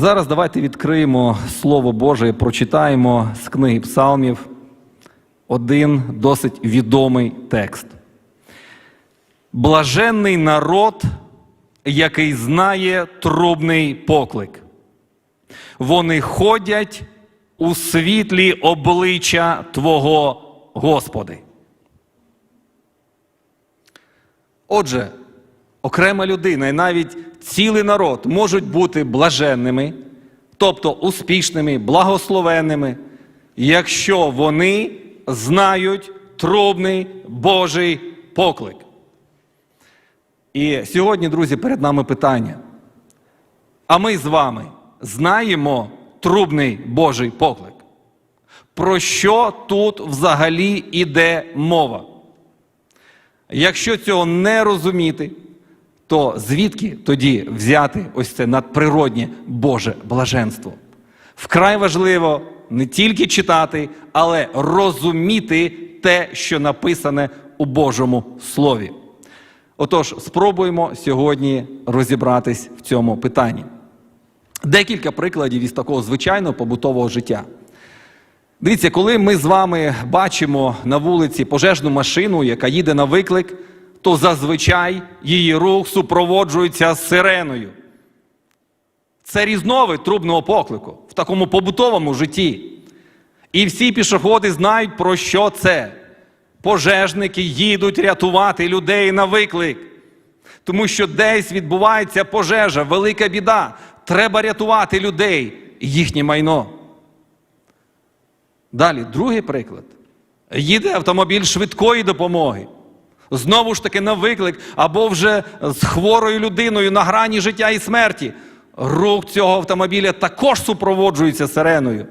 Зараз давайте відкриємо Слово Боже і прочитаємо з книги Псалмів один досить відомий текст. Блаженний народ, який знає трубний поклик. Вони ходять у світлі обличчя Твого Господи. Отже, окрема людина і навіть цілий народ можуть бути блаженними, тобто успішними, благословенними, якщо вони знають трубний Божий поклик. І сьогодні, друзі, перед нами питання. А ми з вами знаємо трубний Божий поклик. Про що тут взагалі іде мова? Якщо цього не розуміти, то звідки тоді взяти ось це надприроднє Боже блаженство? Вкрай важливо не тільки читати, але розуміти те, що написане у Божому Слові. Отож, спробуємо сьогодні розібратись в цьому питанні. Декілька прикладів із такого звичайного побутового життя. Дивіться, коли ми з вами бачимо на вулиці пожежну машину, яка їде на виклик, то зазвичай її рух супроводжується сиреною. Це різновид трубного поклику в такому побутовому житті. І всі пішоходи знають, про що це. Пожежники їдуть рятувати людей на виклик. Тому що десь відбувається пожежа, велика біда. Треба рятувати людей і їхнє майно. Далі, другий приклад. Їде автомобіль швидкої допомоги. Знову ж таки на виклик, або вже з хворою людиною на грані життя і смерті. Рух цього автомобіля також супроводжується сиреною.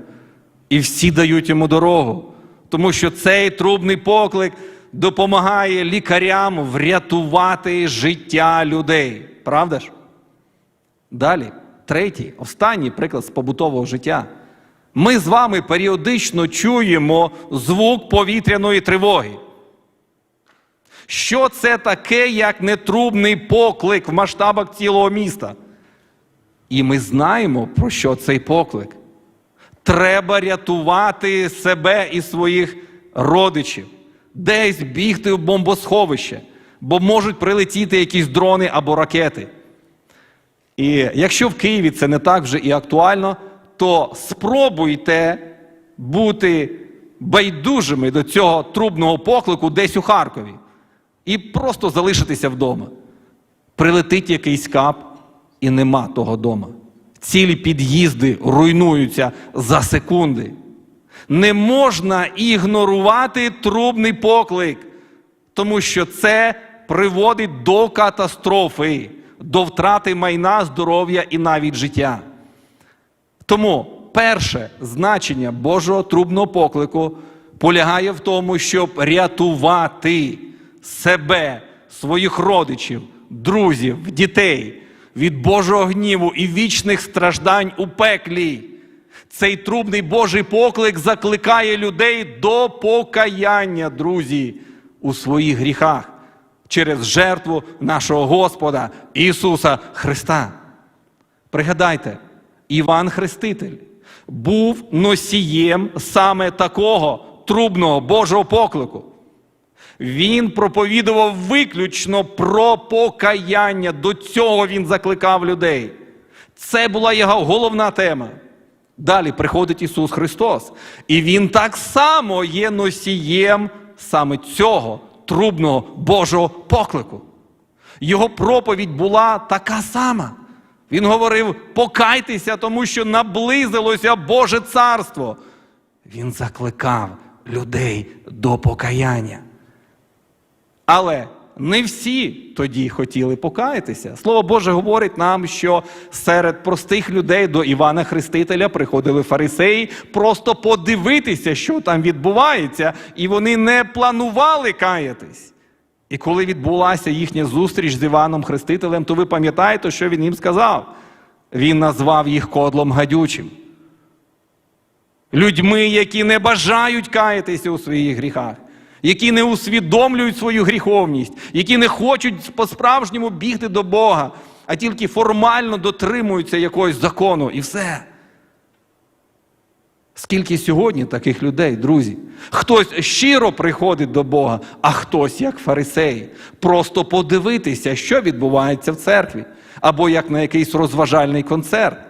І всі дають йому дорогу. Тому що цей трубний поклик допомагає лікарям врятувати життя людей. Правда ж? Далі, третій, останній приклад з побутового життя. Ми з вами періодично чуємо звук повітряної тривоги. Що це таке, як нетрубний поклик в масштабах цілого міста? І ми знаємо, про що цей поклик. Треба рятувати себе і своїх родичів, десь бігти в бомбосховище, бо можуть прилетіти якісь дрони або ракети. І якщо в Києві це не так вже і актуально, то спробуйте бути байдужими до цього трубного поклику десь у Харкові і просто залишитися вдома. Прилетить якийсь кап, і нема того дома. Цілі під'їзди руйнуються за секунди. Не можна ігнорувати трубний поклик, тому що це приводить до катастрофи, до втрати майна, здоров'я і навіть життя. Тому перше значення Божого трубного поклику полягає в тому, щоб рятувати себе, своїх родичів, друзів, дітей від Божого гніву і вічних страждань у пеклі. Цей трубний Божий поклик закликає людей до покаяння, друзі, у своїх гріхах через жертву нашого Господа Ісуса Христа. Пригадайте, Іван Хреститель був носієм саме такого трубного Божого поклику. Він проповідував виключно про покаяння. До цього він закликав людей. Це була його головна тема. Далі приходить Ісус Христос. І Він так само є носієм саме цього трубного Божого поклику. Його проповідь була така сама. Він говорив: покайтеся, тому що наблизилося Боже царство. Він закликав людей до покаяння. Але не всі тоді хотіли покаятися. Слово Боже говорить нам, що серед простих людей до Івана Хрестителя приходили фарисеї просто подивитися, що там відбувається, і вони не планували каятись. І коли відбулася їхня зустріч з Іваном Хрестителем, то ви пам'ятаєте, що він їм сказав? Він назвав їх кодлом гадючим. Людьми, які не бажають каятися у своїх гріхах які не усвідомлюють свою гріховність, які не хочуть по-справжньому бігти до Бога, а тільки формально дотримуються якогось закону і все. Скільки сьогодні таких людей, друзі? Хтось щиро приходить до Бога, а хтось, як фарисей, просто подивитися, що відбувається в церкві, або як на якийсь розважальний концерт.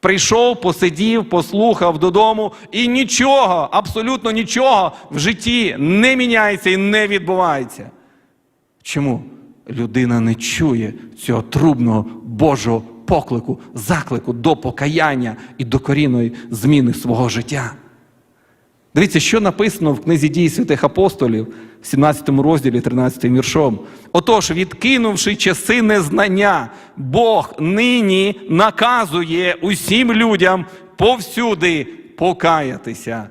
Прийшов, посидів, послухав додому, і нічого, абсолютно нічого в житті не міняється і не відбувається. Чому? Людина не чує цього трубного Божого поклику, заклику до покаяння і до корінної зміни свого життя. Дивіться, що написано в книзі дій святих апостолів, в 17 розділі, 13 віршом. Отож, відкинувши часи незнання, Бог нині наказує усім людям повсюди покаятися.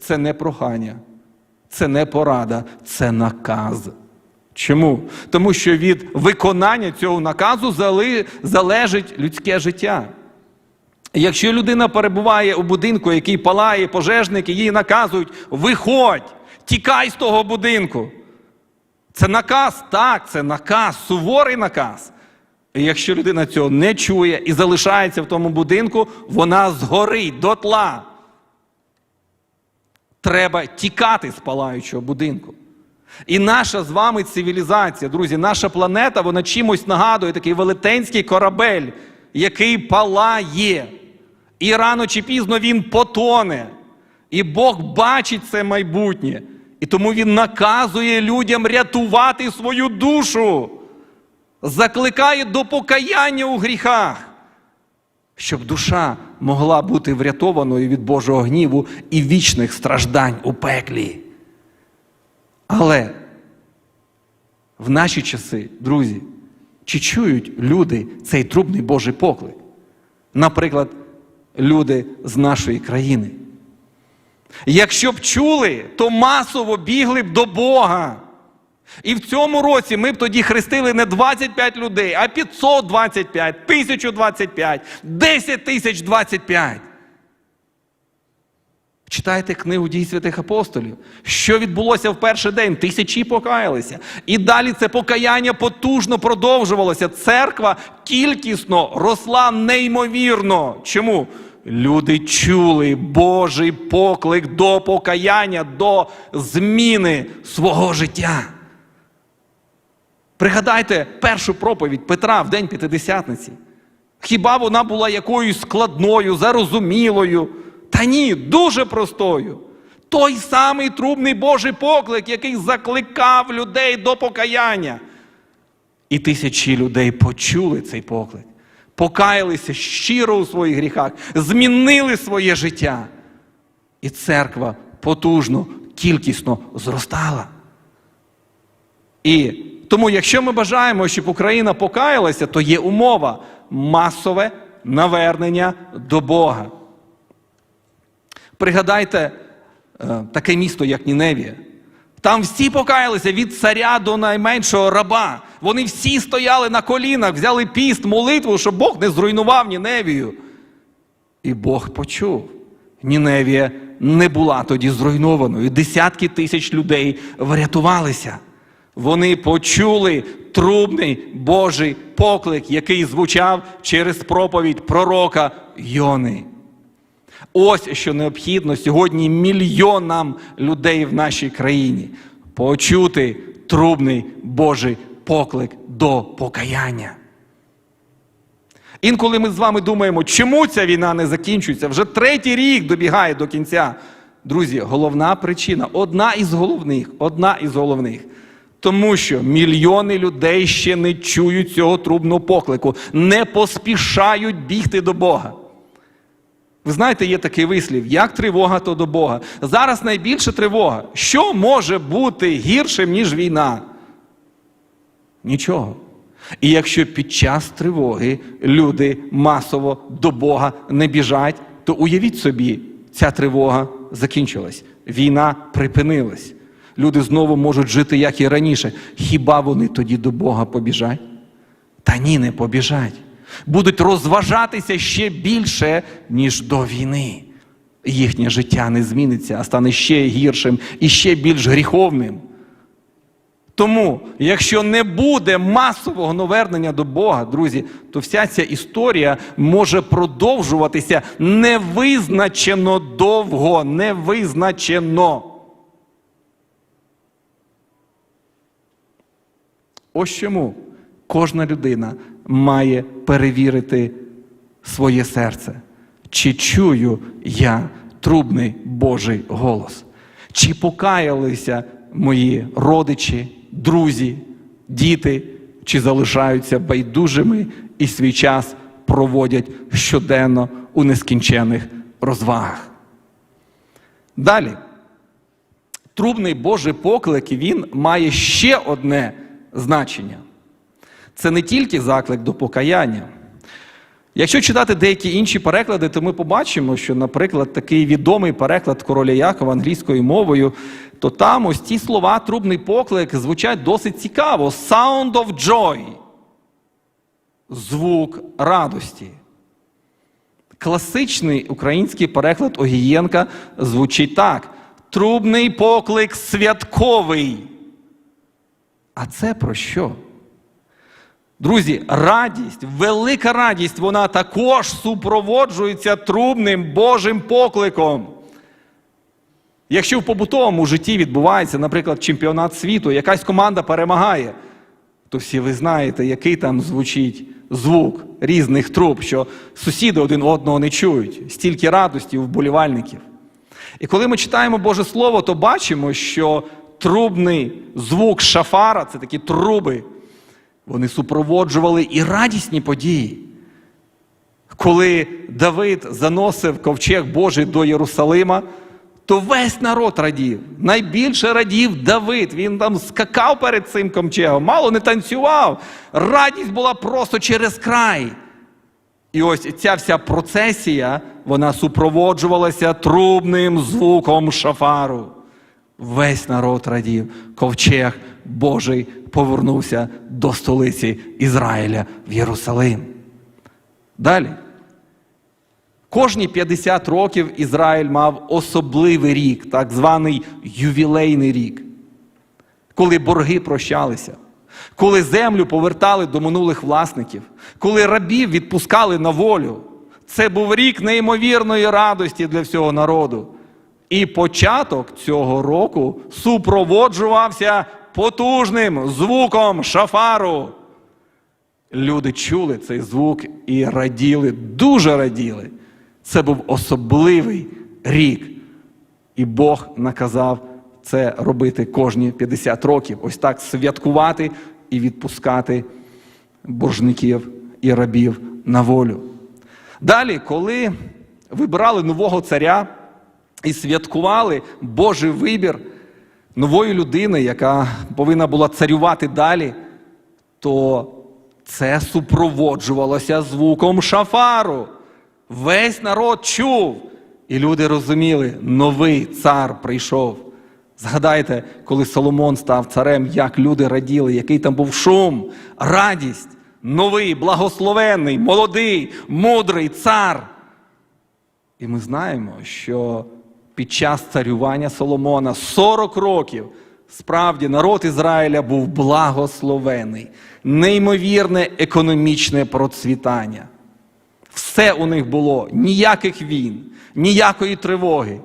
Це не прохання, це не порада, це наказ. Чому? Тому що від виконання цього наказу залежить людське життя. Якщо людина перебуває у будинку, який палає, пожежники їй наказують: виходь, тікай з того будинку. Це наказ, так, це наказ, суворий наказ. І якщо людина цього не чує і залишається в тому будинку, вона згорить дотла. Треба тікати з палаючого будинку. І наша з вами цивілізація, друзі, наша планета, вона чимось нагадує такий велетенський корабель, який палає. І рано чи пізно він потоне. І Бог бачить це майбутнє. І тому Він наказує людям рятувати свою душу, закликає до покаяння у гріхах, щоб душа могла бути врятованою від Божого гніву і вічних страждань у пеклі. Але в наші часи, друзі, чи чують люди цей трубний Божий поклик? Наприклад, люди з нашої країни. Якщо б чули, то масово бігли б до Бога. І в цьому році ми б тоді хрестили не 25 людей, а 525, 1025, 10 тисяч 25. Читайте книгу дій святих апостолів. Що відбулося в перший день? Тисячі покаялися. І далі це покаяння потужно продовжувалося. Церква кількісно росла неймовірно. Чому? Люди чули Божий поклик до покаяння, до зміни свого життя. Пригадайте першу проповідь Петра в день П'ятидесятниці. Хіба вона була якоюсь складною, зарозумілою? Та ні, дуже простою. Той самий трубний Божий поклик, який закликав людей до покаяння. І тисячі людей почули цей поклик, покаялися щиро у своїх гріхах, змінили своє життя. І церква потужно, кількісно зростала. І тому, якщо ми бажаємо, щоб Україна покаялася, то є умова масове навернення до Бога. Пригадайте е, таке місто, як Ніневія. Там всі покаялися від царя до найменшого раба. Вони всі стояли на колінах, взяли піст, молитву, щоб Бог не зруйнував Ніневію. І Бог почув. Ніневія не була тоді зруйнованою. Десятки тисяч людей врятувалися. Вони почули трубний Божий поклик, який звучав через проповідь пророка Йони. Ось що необхідно сьогодні мільйонам людей в нашій країні почути трубний Божий поклик до покаяння. Інколи ми з вами думаємо, чому ця війна не закінчується? Вже третій рік добігає до кінця. Друзі, головна причина, одна із головних, одна із головних. Тому що мільйони людей ще не чують цього трубного поклику, не поспішають бігти до Бога. Ви знаєте, є такий вислів, як тривога, то до Бога. Зараз найбільша тривога. Що може бути гіршим, ніж війна? Нічого. І якщо під час тривоги люди масово до Бога не біжать, то уявіть собі, ця тривога закінчилась. Війна припинилась. Люди знову можуть жити, як і раніше. Хіба вони тоді до Бога побіжать? Та ні, не побіжать. Будуть розважатися ще більше, ніж до війни. Їхнє життя не зміниться, а стане ще гіршим і ще більш гріховним. Тому, якщо не буде масового навернення до Бога, друзі, то вся ця історія може продовжуватися невизначено довго, невизначено. Ось чому кожна людина має перевірити своє серце. Чи чую я трубний Божий голос? Чи покаялися мої родичі, друзі, діти, чи залишаються байдужими і свій час проводять щоденно у нескінчених розвагах? Далі. Трубний Божий поклик він має ще одне значення. Це не тільки заклик до покаяння. Якщо читати деякі інші переклади, то ми побачимо, що, наприклад, такий відомий переклад короля Якова англійською мовою, то там ось ці слова трубний поклик звучать досить цікаво. Sound of joy. Звук радості. Класичний український переклад Огієнка звучить так: трубний поклик святковий. А це про що? Друзі, радість, велика радість, вона також супроводжується трубним Божим покликом. Якщо в побутовому житті відбувається, наприклад, чемпіонат світу, якась команда перемагає, то всі ви знаєте, який там звучить звук різних труб, що сусіди один одного не чують, стільки радості у вболівальників. І коли ми читаємо Боже Слово, то бачимо, що трубний звук шафара це такі труби. Вони супроводжували і радісні події. Коли Давид заносив ковчег Божий до Єрусалима, то весь народ радів. Найбільше радів Давид. Він там скакав перед цим ковчегом, мало не танцював. Радість була просто через край. І ось ця вся процесія, вона супроводжувалася трубним звуком шафару. Весь народ радів, ковчег Божий повернувся до столиці Ізраїля в Єрусалим. Далі. Кожні 50 років Ізраїль мав особливий рік, так званий ювілейний рік, коли борги прощалися, коли землю повертали до минулих власників, коли рабів відпускали на волю. Це був рік неймовірної радості для всього народу. І початок цього року супроводжувався потужним звуком шафару. Люди чули цей звук і раділи, дуже раділи. Це був особливий рік. І Бог наказав це робити кожні 50 років. Ось так святкувати і відпускати боржників і рабів на волю. Далі, коли вибирали нового царя і святкували Божий вибір нової людини, яка повинна була царювати далі, то це супроводжувалося звуком шафару. Весь народ чув, і люди розуміли, новий цар прийшов. Згадайте, коли Соломон став царем, як люди раділи, який там був шум, радість, новий, благословенний, молодий, мудрий цар. І ми знаємо, що під час царювання Соломона 40 років справді народ Ізраїля був благословений, неймовірне економічне процвітання. Все у них було, ніяких війн, ніякої тривоги.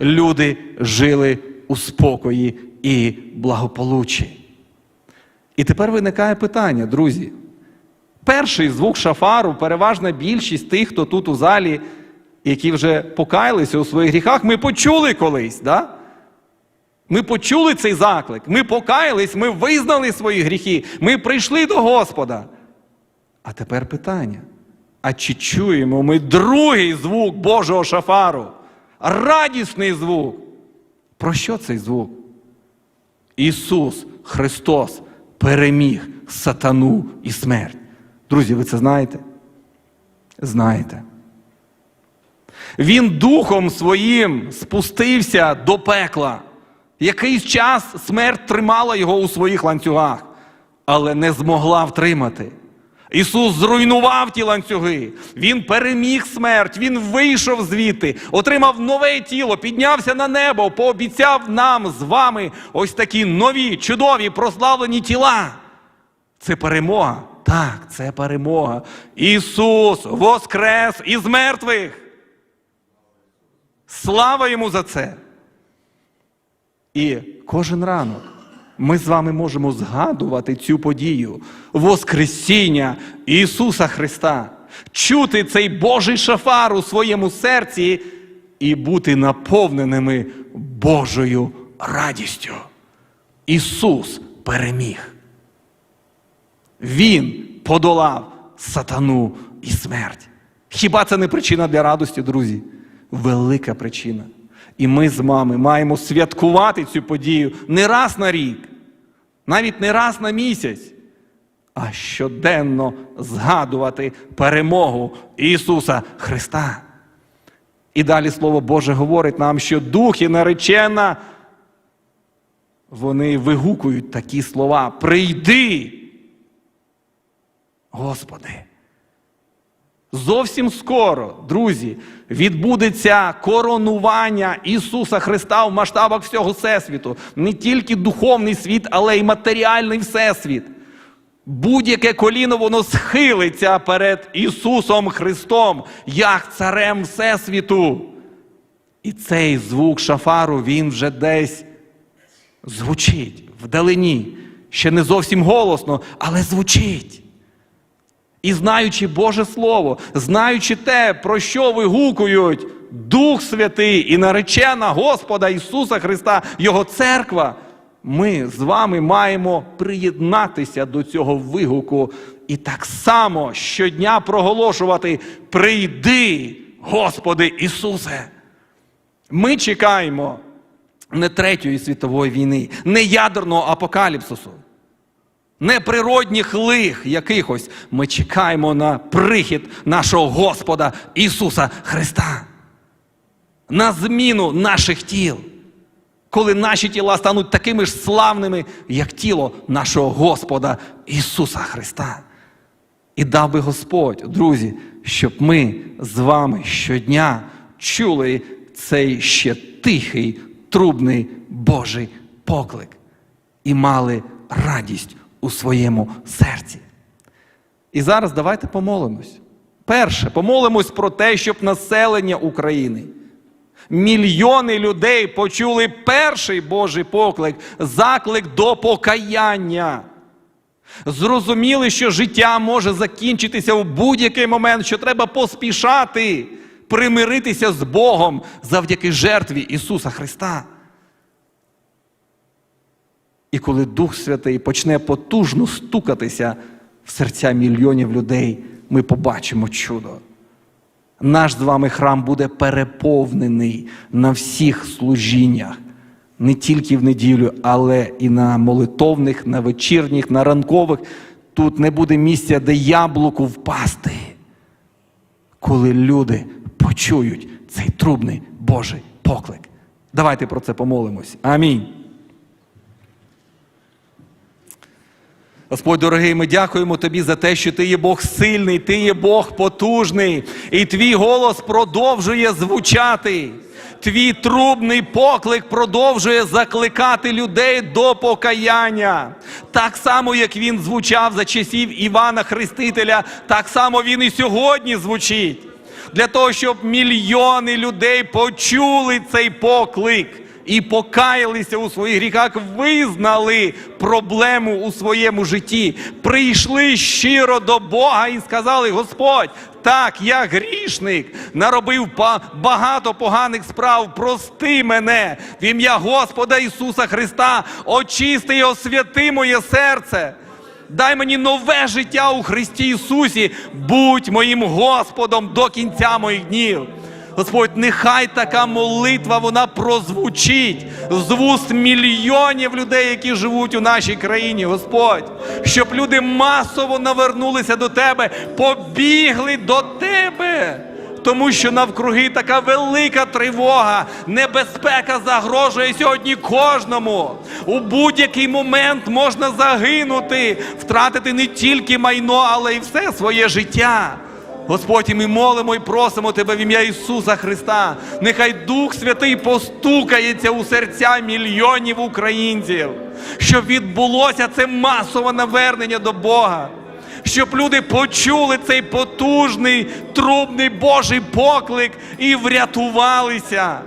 Люди жили у спокої і благополуччі. І тепер виникає питання, друзі. Перший звук шафару, переважна більшість тих, хто тут у залі, які вже покаялися у своїх гріхах, ми почули колись. Да? Ми почули цей заклик, ми покаялись, ми визнали свої гріхи, ми прийшли до Господа. А тепер питання: а чи чуємо ми другий звук Божого шафару? Радісний звук. Про що цей звук? Ісус Христос переміг сатану і смерть. Друзі, ви це знаєте? Знаєте. Він духом своїм спустився до пекла. Якийсь час смерть тримала його у своїх ланцюгах, але не змогла втримати. Ісус зруйнував ті ланцюги, Він переміг смерть, Він вийшов звідти, отримав нове тіло, піднявся на небо, пообіцяв нам з вами ось такі нові, чудові, прославлені тіла. Це перемога. Так, це перемога. Ісус воскрес із мертвих. Слава йому за це. І кожен ранок ми з вами можемо згадувати цю подію Воскресіння Ісуса Христа, чути цей Божий шафар у своєму серці і бути наповненими Божою радістю. Ісус переміг. Він подолав сатану і смерть. Хіба це не причина для радості, друзі? Велика причина. І ми з вами маємо святкувати цю подію не раз на рік, навіть не раз на місяць, а щоденно згадувати перемогу Ісуса Христа. І далі Слово Боже говорить нам, що дух і наречена, вони вигукують такі слова: Прийди, Господи. Зовсім скоро, друзі, відбудеться коронування Ісуса Христа в масштабах всього Всесвіту. Не тільки духовний світ, але й матеріальний Всесвіт. Будь-яке коліно воно схилиться перед Ісусом Христом, як царем Всесвіту. І цей звук шафару, він вже десь звучить вдалині. Ще не зовсім голосно, але звучить. І знаючи Боже Слово, знаючи те, про що вигукують Дух Святий і наречена Господа Ісуса Христа, Його церква, ми з вами маємо приєднатися до цього вигуку і так само щодня проголошувати: Прийди, Господи Ісусе! Ми чекаємо не Третьої світової війни, не ядерного апокаліпсису не природних лих якихось. Ми чекаємо на прихід нашого Господа Ісуса Христа. На зміну наших тіл. Коли наші тіла стануть такими ж славними, як тіло нашого Господа Ісуса Христа. І дав би Господь, друзі, щоб ми з вами щодня чули цей ще тихий, трубний Божий поклик і мали радість у своєму серці. І зараз давайте помолимось. Перше, помолимось про те, щоб населення України, мільйони людей почули перший Божий поклик, заклик до покаяння. Зрозуміли, що життя може закінчитися в будь-який момент, що треба поспішати, примиритися з Богом завдяки жертві Ісуса Христа. І коли Дух Святий почне потужно стукатися в серця мільйонів людей, ми побачимо чудо. Наш з вами храм буде переповнений на всіх служіннях, не тільки в неділю, але і на молитовних, на вечірніх, на ранкових. Тут не буде місця, де яблуку впасти, коли люди почують цей трубний Божий поклик. Давайте про це помолимось. Амінь. Господь дорогий, ми дякуємо Тобі за те, що Ти є Бог сильний, Ти є Бог потужний, і твій голос продовжує звучати. Твій трубний поклик продовжує закликати людей до покаяння. Так само, як він звучав за часів Івана Хрестителя, так само він і сьогодні звучить. Для того, щоб мільйони людей почули цей поклик і покаялися у своїх гріхах, визнали проблему у своєму житті, прийшли щиро до Бога і сказали: Господь, так, я грішник, наробив багато поганих справ. Прости мене в ім'я Господа Ісуса Христа, очисти і освяти моє серце. Дай мені нове життя у Христі Ісусі, будь моїм Господом до кінця моїх днів. Господь, нехай така молитва вона прозвучить з вуст мільйонів людей, які живуть у нашій країні, Господь, щоб люди масово навернулися до Тебе, побігли до Тебе. тому що навкруги така велика тривога, небезпека загрожує сьогодні кожному. У будь-який момент можна загинути, втратити не тільки майно, але й все своє життя. Господь, і ми молимо і просимо Тебе в ім'я Ісуса Христа. Нехай Дух Святий постукається у серця мільйонів українців, щоб відбулося це масове навернення до Бога, щоб люди почули цей потужний, трубний Божий поклик і врятувалися.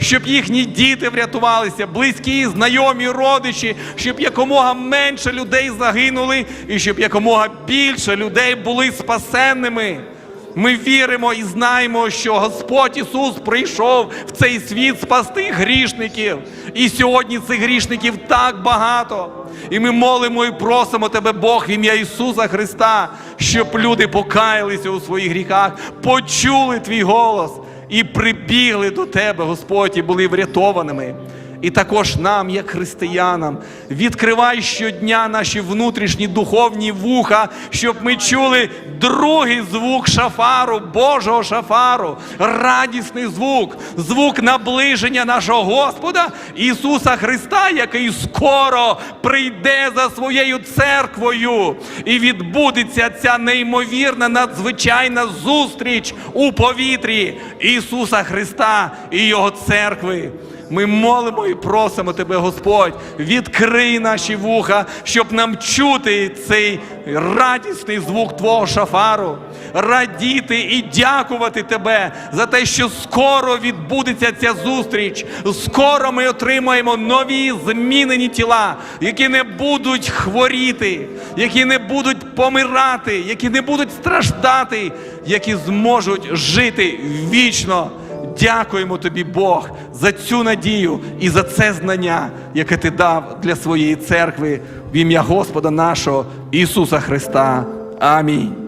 Щоб їхні діти врятувалися, близькі, знайомі, родичі, щоб якомога менше людей загинули, і щоб якомога більше людей були спасенними. Ми віримо і знаємо, що Господь Ісус прийшов в цей світ спасти грішників. І сьогодні цих грішників так багато. І ми молимо і просимо Тебе, Бог, в ім'я Ісуса Христа, щоб люди покаялися у своїх гріхах, почули Твій голос і прибігли до Тебе, Господь, і були врятованими. І також нам, як християнам, відкривай щодня наші внутрішні духовні вуха, щоб ми чули другий звук шафару, Божого шафару, радісний звук, звук наближення нашого Господа Ісуса Христа, який скоро прийде за своєю церквою, і відбудеться ця неймовірна надзвичайна зустріч у повітрі Ісуса Христа і Його церкви. Ми молимо і просимо Тебе, Господь, відкрий наші вуха, щоб нам чути цей радісний звук Твого шафару, радіти і дякувати Тебе за те, що скоро відбудеться ця зустріч. Скоро ми отримаємо нові змінені тіла, які не будуть хворіти, які не будуть помирати, які не будуть страждати, які зможуть жити вічно. Дякуємо тобі, Бог, за цю надію і за це знання, яке ти дав для своєї церкви в ім'я Господа нашого Ісуса Христа. Амінь.